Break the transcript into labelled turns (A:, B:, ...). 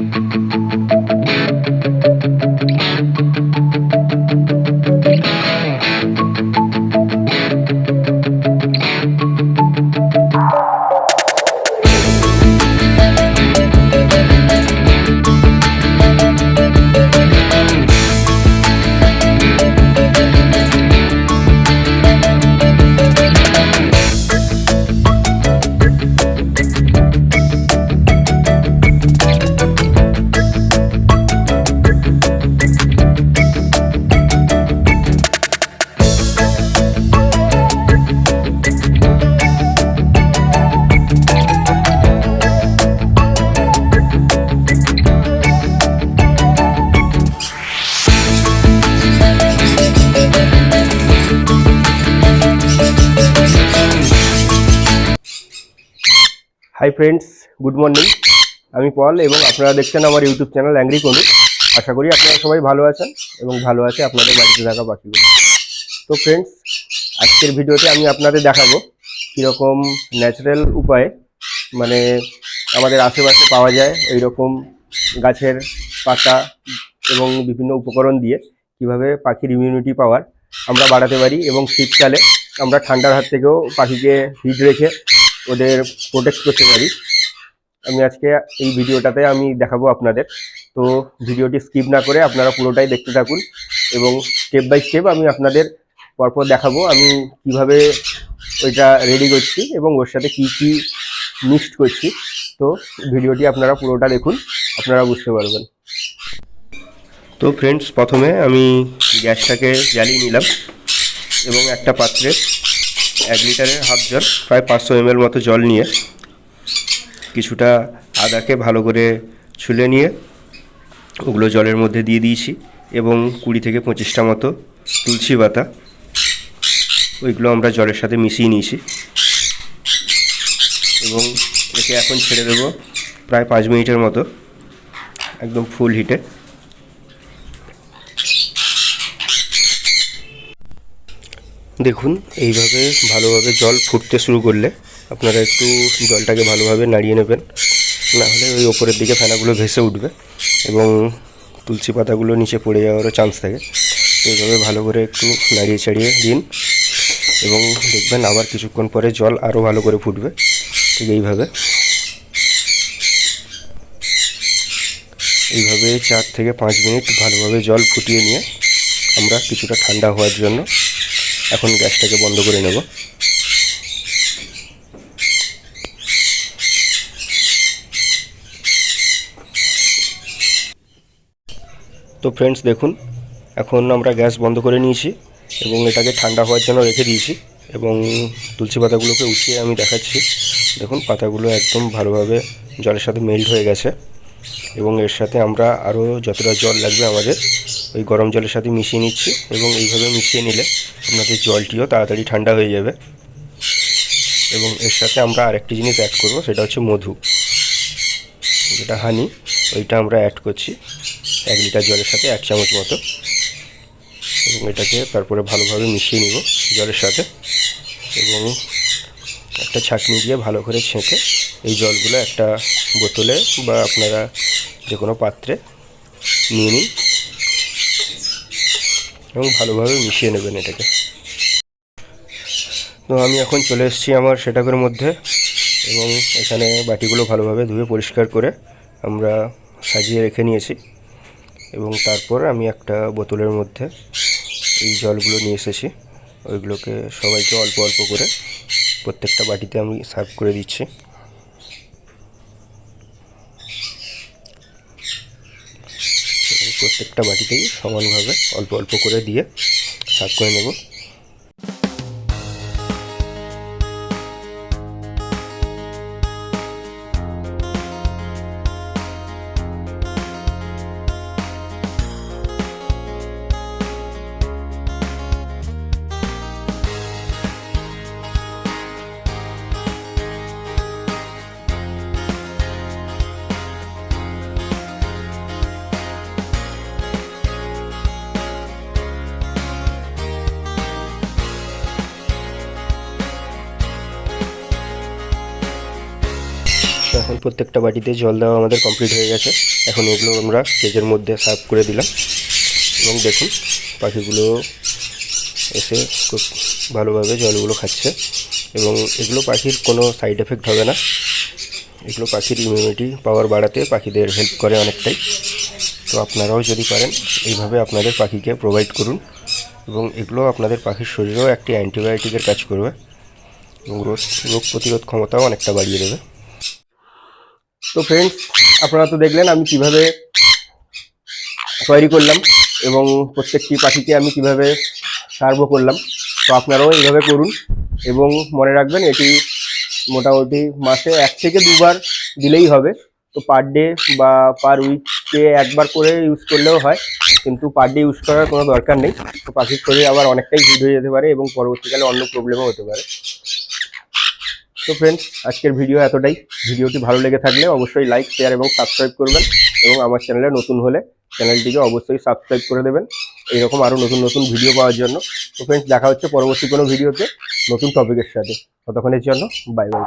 A: Thank you. Hi friends good morning আমি Paul এবং আপনারা দেখছেন আমার ইউটিউব চ্যানেল অ্যাংরি কনু আশা করি আপনারা সবাই ভালো আছেন এবং ভালো আছে আপনাদের বাড়িতে থাকা পাখিগুলো তো ফ্রেন্ডস আজকের ভিডিওতে আমি আপনাদের দেখাবো কীরকম ন্যাচারাল উপায়ে মানে আমাদের আশেপাশে পাওয়া যায় এই রকম গাছের পাতা এবং বিভিন্ন উপকরণ দিয়ে কীভাবে পাখির ইমিউনিটি পাওয়ার আমরা বাড়াতে পারি এবং শীতকালে আমরা ঠান্ডার হাত থেকেও পাখিকে হিট রেখে ওদের প্রোটেক্ট করতে পারি। আমি আজকে এই ভিডিওটাতে আমি দেখাবো আপনাদের। তো ভিডিওটি স্কিপ না করে আপনারা পুরোটাই দেখতে থাকুন এবং স্টেপ বাই স্টেপ আমি আপনাদের পরপর দেখাবো আমি কীভাবে ওইটা রেডি করছি এবং ওর সাথে কি কি মিক্সড করছি। তো ভিডিওটি আপনারা পুরোটা দেখুন, আপনারা বুঝতে পারবেন। তো ফ্রেন্ডস প্রথমে আমি গ্যাসটাকে জ্বালিয়ে নিলাম এবং একটা পাত্রে এক লিটারের হাফ জল, প্রায় পাঁচশো এমএল মতো জল নিয়ে কিছুটা আদাকে ভালো করে ছুলে নিয়ে ওগুলো জলের মধ্যে দিয়ে দিয়েছি এবং কুড়ি থেকে পঁচিশটা মতো তুলসী পাতা, ওইগুলো আমরা জলের সাথে মিশিয়ে নিয়েছি। এবং একে এখন ছেড়ে দেবো প্রায় পাঁচ মিনিটের মতো, একদম ফুল হিটে। দেখুন, এইভাবে ভালোভাবে জল ফুটতে শুরু করলে আপনারা একটু জলটাকে ভালোভাবে নাড়িয়ে নেবেন। না হলে ওই ওপরের দিকে ফেনাগুলো ভেসে উঠবে এবং তুলসী পাতাগুলো নিচে পড়ে যাওয়ারও চান্স থাকে। তো এইভাবে ভালো করে একটু নাড়িয়ে চাড়িয়ে দিন এবং দেখবেন আবার কিছুক্ষণ পরে জল আরও ভালো করে ফুটবে। ঠিক এইভাবে। এইভাবে চার থেকে পাঁচ মিনিট ভালোভাবে জল ফুটিয়ে নিয়ে আমরা কিছুটা ঠান্ডা হওয়ার জন্য এখন গ্যাসটাকে বন্ধ করে নেব। তো ফ্রেন্ডস দেখুন, এখন আমরা গ্যাস বন্ধ করে নিয়েছি এবং এটাকে ঠান্ডা হওয়ার জন্য রেখে দিয়েছি এবং তুলসী পাতাগুলোকে উঠিয়ে আমি দেখাচ্ছি। দেখুন, পাতাগুলো একদম ভালোভাবে জলের সাথে মেল্ট হয়ে গেছে এবং এর সাথে আমরা আরও যতটা জল লাগবে আমাদের ওই গরম জলের সাথে মিশিয়ে নিচ্ছি এবং এইভাবে মিশিয়ে নিলে আপনাদের জলটিও তাড়াতাড়ি ঠান্ডা হয়ে যাবে। এবং এর সাথে আমরা আরেকটি জিনিস অ্যাড করব, সেটা হচ্ছে মধু। যেটা হানি ওইটা আমরা অ্যাড করছি এক লিটার জলের সাথে এক চামচ মতো। এবং এটাকে তারপরে ভালোভাবে মিশিয়ে নিব জলের সাথে। এবং একটা ছাঁকনি দিয়ে ভালো করে ছেঁকে এই জলগুলো একটা বোতলে বা আপনারা যে কোনো পাত্রে নিয়ে নিন। এবং ভালোভাবে মিশিয়ে নেবেন এটাকে। তো আমি এখন চলে এসেছি আমার সেটাকের মধ্যে এবং এখানে বাটিগুলো ভালোভাবে ধুয়ে পরিষ্কার করে আমরা সাজিয়ে রেখে নিয়েছি এবং তারপর আমি একটা বোতলের মধ্যে এই জলগুলো নিয়ে এসেছি। ওইগুলোকে সবাইকে অল্প অল্প করে প্রত্যেকটা বাটিতে আমি সার্ভ করে দিচ্ছি এবং প্রত্যেকটা বাটিতেই সমানভাবে অল্প অল্প করে দিয়ে সার্ভ করে নেব।
B: এখন প্রত্যেকটা বাটিতে জল দেওয়া আমাদের কমপ্লিট হয়ে গেছে। এখন এগুলো আমরা কেজের মধ্যে সার্ভ করে দিলাম। এবং দেখুন, পাখিগুলো এসে খুব ভালোভাবে জলগুলো খাচ্ছে। এবং এগুলো পাখির কোনো সাইড এফেক্ট হবে না। এগুলো পাখির ইমিউনিটি পাওয়ার বাড়াতে পাখিদের হেল্প করে অনেকটাই। তো আপনারাও যদি পারেন, এইভাবে আপনাদের পাখিকে প্রোভাইড করুন। এবং এগুলো আপনাদের পাখির শরীরেও একটি অ্যান্টিবায়োটিকের কাজ করবে। এবং রোগ রোগ প্রতিরোধ ক্ষমতাও অনেকটা বাড়িয়ে দেবে। তো ফ্রেন্ডস আপনারা তো দেখলেন আমি কীভাবে তৈরি করলাম এবং প্রত্যেকটি পাখিকে আমি কীভাবে সার্ভ করলাম। তো আপনারাও এইভাবে করুন এবং মনে রাখবেন এটি মোটামুটি মাসে এক থেকে দুবার দিলেই হবে। তো পার ডে বা পার উইকে একবার করে ইউজ করলেও হয়, কিন্তু পার ডে ইউজ করার কোনো দরকার নেই। তো পাখির শরীর আবার অনেকটাই হিট হয়ে যেতে পারে এবং পরবর্তীকালে অন্য প্রবলেমও হতে পারে। তো ফ্রেন্ডস আজকের ভিডিও এতটাই। ভিডিওটি ভালো লেগে থাকলে অবশ্যই লাইক শেয়ার এবং সাবস্ক্রাইব করবেন এবং আমার চ্যানেলে নতুন হলে চ্যানেলটিকে অবশ্যই সাবস্ক্রাইব করে দেবেন। এইরকম আরও নতুন নতুন ভিডিও পাওয়ার জন্য। তো ফ্রেন্ডস দেখা হচ্ছে পরবর্তী কোনো ভিডিওতে নতুন টপিকের সাথে। ততক্ষণের জন্য বাই বাই